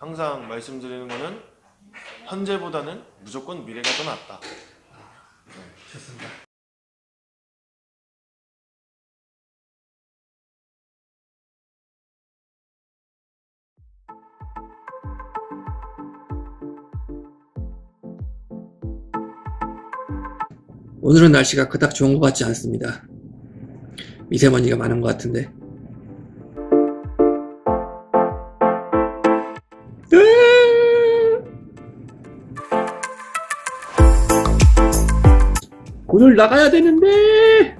항상 말씀드리는 거는 현재보다는 무조건 미래가 더 낫다. 좋습니다. 오늘은 날씨가 그닥 좋은 것 같지 않습니다. 미세먼지가 많은 것 같은데. 오늘 나가야 되는데.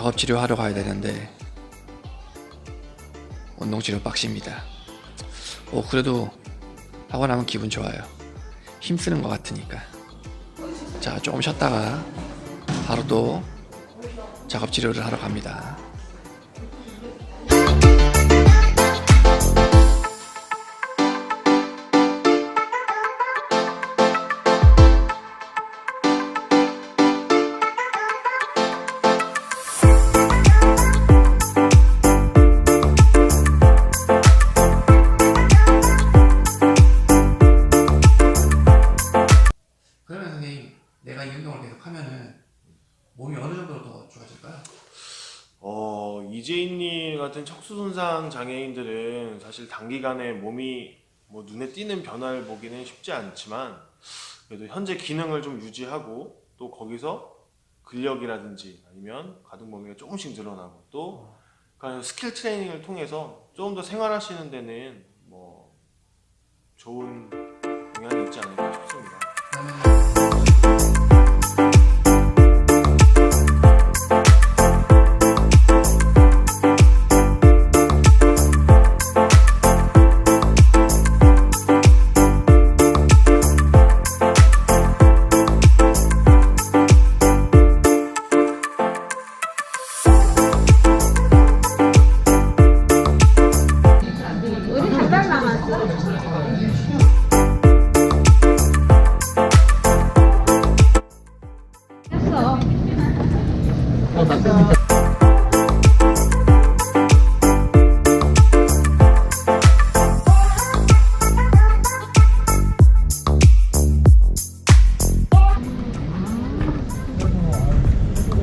작업 치료하러 가야 되는데 운동 치료 빡십니다. 오 그래도 하고 나면 기분 좋아요. 힘쓰는 것 같으니까. 자 조금 쉬었다가 바로 또 작업 치료를 하러 갑니다. 정도 더 좋아질까요? 어, 이재인님 같은 척수 손상 장애인들은 사실 단기간에 몸이 뭐 눈에 띄는 변화를 보기는 쉽지 않지만 그래도 현재 기능을 좀 유지하고 또 거기서 근력이라든지 아니면 가동 범위가 조금씩 늘어나고 또 그러니까 스킬 트레이닝을 통해서 조금 더 생활하시는 데는 뭐 좋은 영향이 있지 않을까 싶습니다.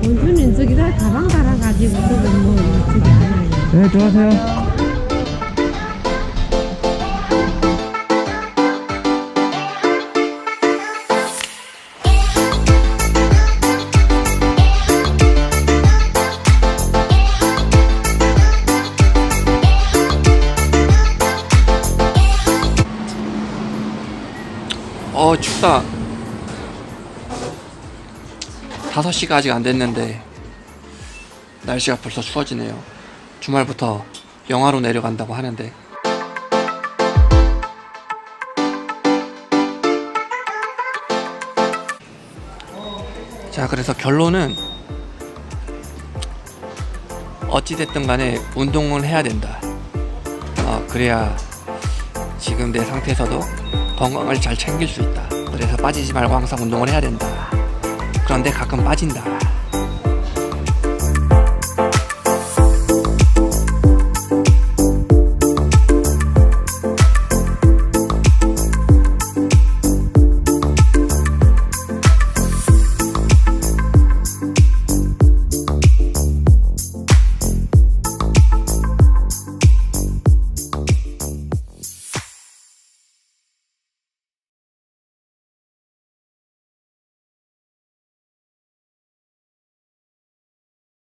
원주는 저기 다 가방 갈아가지고 그거 뭐 저기 하나요. 네 들어가세요. 어 춥다. 5시가 아직 안 됐는데 날씨가 벌써 추워지네요. 주말부터 영하로 내려간다고 하는데. 자 그래서 결론은 어찌됐든 간에 운동을 해야 된다. 어, 그래야 지금 내 상태에서도 건강을 잘 챙길 수 있다. 그래서 빠지지 말고 항상 운동을 해야 된다. 그런데 가끔 빠진다.